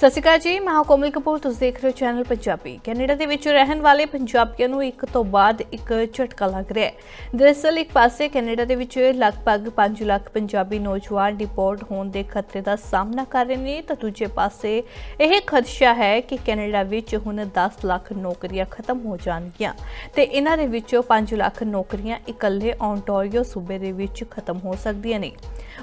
ਸਤਿ ਸ਼੍ਰੀ ਅਕਾਲ ਜੀ, ਮੈਂ ਕੋਮਲ ਕਪੂਰ, ਤੁਸੀਂ ਦੇਖ ਰਹੇ ਹੋ ਚੈਨਲ ਪੰਜਾਬੀ। ਕੈਨੇਡਾ ਦੇ ਵਿੱਚ ਰਹਿਣ ਵਾਲੇ ਪੰਜਾਬੀਆਂ ਨੂੰ ਇੱਕ ਤੋਂ ਬਾਅਦ ਇੱਕ ਝਟਕਾ ਲੱਗ ਰਿਹਾ ਹੈ। ਦਰਅਸਲ, ਇੱਕ ਪਾਸੇ ਕੈਨੇਡਾ ਦੇ ਵਿੱਚ ਲਗਭਗ 5 ਲੱਖ ਪੰਜਾਬੀ ਨੌਜਵਾਨ ਡਿਪੋਰਟ ਹੋਣ ਦੇ ਖਤਰੇ ਦਾ ਸਾਹਮਣਾ ਕਰ ਰਹੇ ਨੇ, ਤਾਂ ਦੂਜੇ ਪਾਸੇ ਇਹ ਖਦਸ਼ਾ ਹੈ ਕਿ ਕੈਨੇਡਾ ਵਿੱਚ ਹੁਣ 10 ਲੱਖ ਨੌਕਰੀਆਂ ਖਤਮ ਹੋ ਜਾਣਗੀਆਂ ਤੇ ਇਹਨਾਂ ਦੇ ਵਿੱਚੋਂ 5 ਲੱਖ ਨੌਕਰੀਆਂ ਇਕੱਲੇ ਔਨਟਾਰੀਓ ਸੂਬੇ ਦੇ ਵਿੱਚ ਖਤਮ ਹੋ ਸਕਦੀਆਂ ਨੇ।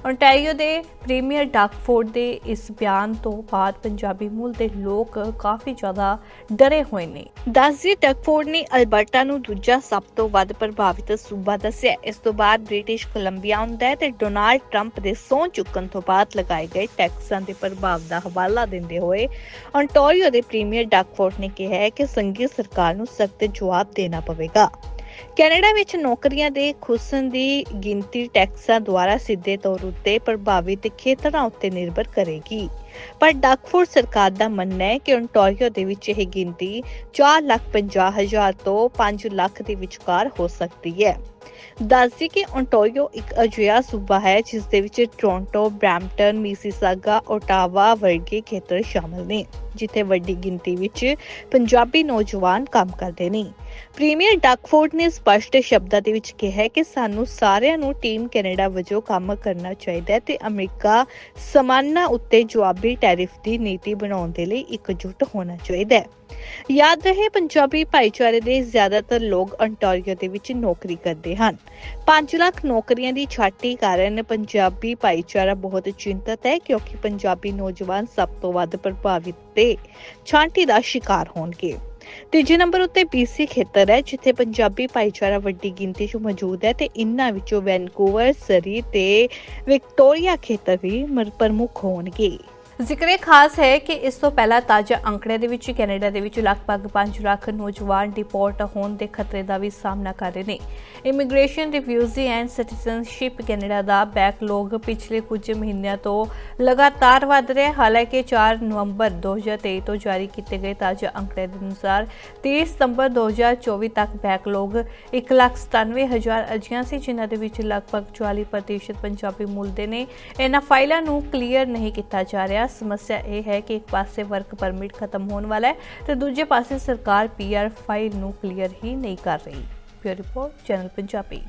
ਓਨਟਾਰੀਓ ਦੇ ਪ੍ਰੀਮੀਅਰ ਡਾਕਫੋਰਡ ਦੇ ਇਸ ਬਿਆਨ ਤੋਂ ਬਾਅਦ ਪੰਜਾਬੀ ਮੂਲ ਦੇ ਲੋਕ ਕਾਫੀ ਜ਼ਿਆਦਾ ਡਰੇ ਹੋਏ ਨੇ। ਦੱਸਦੀ ਡਾਕਫੋਰਡ ਨੇ ਅਲਬਰਟਾ ਨੂੰ ਦੂਜਾ ਸਭ ਤੋਂ ਵੱਧ ਪ੍ਰਭਾਵਿਤ ਸੂਬਾ ਦੱਸਿਆ ਇਸ ਤੋਂ ਬਾਅਦ ਬ੍ਰਿਟਿਸ਼ ਕੋਲੰਬੀਆ ਹੁੰਦਾ ਹੈ ਤੇ ਡੋਨਾਲਡ ਟਰੰਪ ਦੇ ਸਹੁੰ ਚੁੱਕਣ ਤੋਂ ਬਾਅਦ ਲਗਾਏ ਗਏ ਟੈਕਸਾਂ ਦੇ ਪ੍ਰਭਾਵ ਦਾ ਹਵਾਲਾ ਦਿੰਦੇ ਹੋਏ ontario ਦੇ ਪ੍ਰੀਮੀਅਰ ਡਾਕਫੋਰਡ ਨੇ ਕਿਹਾ ਹੈ ਕਿ ਸੰਘੀ ਸਰਕਾਰ ਨੂੰ ਸਖਤ ਜਵਾਬ ਦੇਣਾ ਪਵੇਗਾ। ਕੈਨੇਡਾ ਵਿੱਚ ਨੌਕਰੀਆਂ ਦੇ ਖੁੱਸਣ ਦੀ ਗਿਣਤੀ ਟੈਕਸਾਂ ਦੁਆਰਾ ਸਿੱਧੇ ਤੌਰ ਉੱਤੇ ਪ੍ਰਭਾਵਿਤ ਖੇਤਰਾਂ ਉੱਤੇ ਨਿਰਭਰ ਕਰੇਗੀ। ਪਰ ਡਾਕਫੋਰਡ ਸਰਕਾਰ ਦਾ ਮੰਨਣਾ ਹੈ ਕਿ ontario ਦੇ ਵਿੱਚ ਇਹ ਗਿਣਤੀ 4,50,000 ਤੋਂ 5 ਲੱਖ ਦੇ ਵਿਚਕਾਰ ਹੋ ਸਕਦੀ ਹੈ। ਦੱਸਦੀ ਕਿ ontario ਇੱਕ ਅਜਿਹਾ ਸੂਬਾ ਹੈ ਜਿਸ ਦੇ ਵਿੱਚ ਟੋਰਾਂਟੋ, ਬ੍ਰੈਂਪਟਨ, ਮਿਸੀਸਾਗਾ, ਓਟਾਵਾ ਵਰਗੇ ਖੇਤਰ ਸ਼ਾਮਲ ਨੇ ਜਿੱਥੇ ਵੱਡੀ ਗਿਣਤੀ ਵਿੱਚ ਪੰਜਾਬੀ ਨੌਜਵਾਨ ਕੰਮ ਕਰਦੇ ਨੇ। ਪ੍ਰੀਮੀਅਰ ਡਾਕਫੋਰਡ ਨੇ ਸਪਸ਼ਟ ਸ਼ਬਦਾਂ ਦੇ ਵਿੱਚ ਕਿਹਾ ਕਿ ਸਾਨੂੰ ਸਾਰਿਆਂ ਨੂੰ ਟੀਮ ਕੈਨੇਡਾ ਵਜੋਂ ਕੰਮ ਕਰਨਾ ਚਾਹੀਦਾ ਹੈ ਤੇ ਅਮਰੀਕਾ ਸਮਾਨਾਂ ਉੱਤੇ ਜਵਾਬੀ ਟੈਰਿਫ ਦੀ ਨੀਤੀ ਬਣਾਉਣ ਦੇ ਲਈ ਇਕਜੁੱਟ ਹੋਣਾ ਚਾਹੀਦਾ ਹੈ। ਯਾਦ ਰਹੇ ਪੰਜਾਬੀ ਭਾਈਚਾਰੇ ਦੇ ਜ਼ਿਆਦਾਤਰ ਲੋਕ ontario ਦੇ ਵਿੱਚ ਨੌਕਰੀ ਕਰਦੇ ਹਨ। 5 ਲੱਖ ਨੌਕਰੀਆਂ ਦੀ ਛਾਟੀ ਕਾਰਨ ਪੰਜਾਬੀ ਭਾਈਚਾਰਾ ਬਹੁਤ ਚਿੰਤਤ ਹੈ ਕਿਉਂਕਿ ਪੰਜਾਬੀ ਨੌਜਵਾਨ ਸਭ ਤੋਂ ਵੱਧ ਪ੍ਰਭਾਵਿਤ ਤੇ ਛਾਂਟੀ ਦਾ ਸ਼ਿਕਾਰ ਹੋਣਗੇ। ਤੀਜੇ ਨੰਬਰ ਉੱਤੇ BC ਖੇਤਰ ਹੈ ਜਿੱਥੇ ਪੰਜਾਬੀ ਭਾਈਚਾਰਾ ਵੱਡੀ ਗਿਣਤੀ 'ਚ ਮੌਜੂਦ ਹੈ ਤੇ ਇਨ੍ਹਾਂ ਵਿੱਚੋਂ ਵੈਨਕੂਵਰ, ਸਰੀ ਤੇ ਵਿਕਟੋਰੀਆ ਖੇਤਰ ਵੀ ਪ੍ਰਮੁੱਖ ਹੋਣਗੇ। ਜ਼ਿਕਰ ਇਹ ਖਾਸ ਹੈ ਕਿ ਇਸ ਤੋਂ ਪਹਿਲਾਂ ਤਾਜ਼ਾ ਅੰਕੜਿਆਂ ਦੇ ਵਿੱਚ, ਕੈਨੇਡਾ ਦੇ ਵਿੱਚ ਲਗਭਗ 5 ਲੱਖ ਨੌਜਵਾਨ ਡਿਪੋਰਟ ਹੋਣ ਦੇ ਖਤਰੇ ਦਾ ਵੀ ਸਾਹਮਣਾ ਕਰ ਰਹੇ ਨੇ। Immigration Refugees and Citizenship Canada the backlog ਪਿਛਲੇ ਕੁਝ ਮਹੀਨਿਆਂ ਤੋਂ ਲਗਾਤਾਰ ਵਧ ਰਿਹਾ ਹੈ। ਹਾਲਾਂਕਿ 4 ਨਵੰਬਰ 2023 ਤੋਂ ਜਾਰੀ ਕੀਤੇ ਗਏ ਤਾਜ਼ਾ ਅੰਕੜਿਆਂ ਦੇ ਅਨੁਸਾਰ 30 ਸਤੰਬਰ 2024 ਤੱਕ ਬੈਕਲੌਗ 197000 ਅਰਜ਼ੀਆਂ ਸੀ, ਜਿਨ੍ਹਾਂ ਦੇ ਵਿੱਚ ਲਗਭਗ 40% ਪੰਜਾਬੀ ਮੂਲ ਦੇ ਨੇ। ਇਹਨਾਂ ਫਾਈਲਾਂ ਨੂੰ ਕਲੀਅਰ ਨਹੀਂ ਕੀਤਾ ਜਾ ਰਿਹਾ। ਸਮੱਸਿਆ ਇਹ ਹੈ ਕਿ ਇੱਕ ਪਾਸੇ ਵਰਕ ਪਰਮਿਟ ਖਤਮ ਹੋਣ ਵਾਲਾ ਹੈ ਤੇ ਦੂਜੇ ਪਾਸੇ ਸਰਕਾਰ ਪੀਆਰ ਫਾਈਲ ਨੂੰ ਕਲੀਅਰ ਹੀ ਨਹੀਂ ਕਰ ਰਹੀ। Bureau report, channel Punjabi.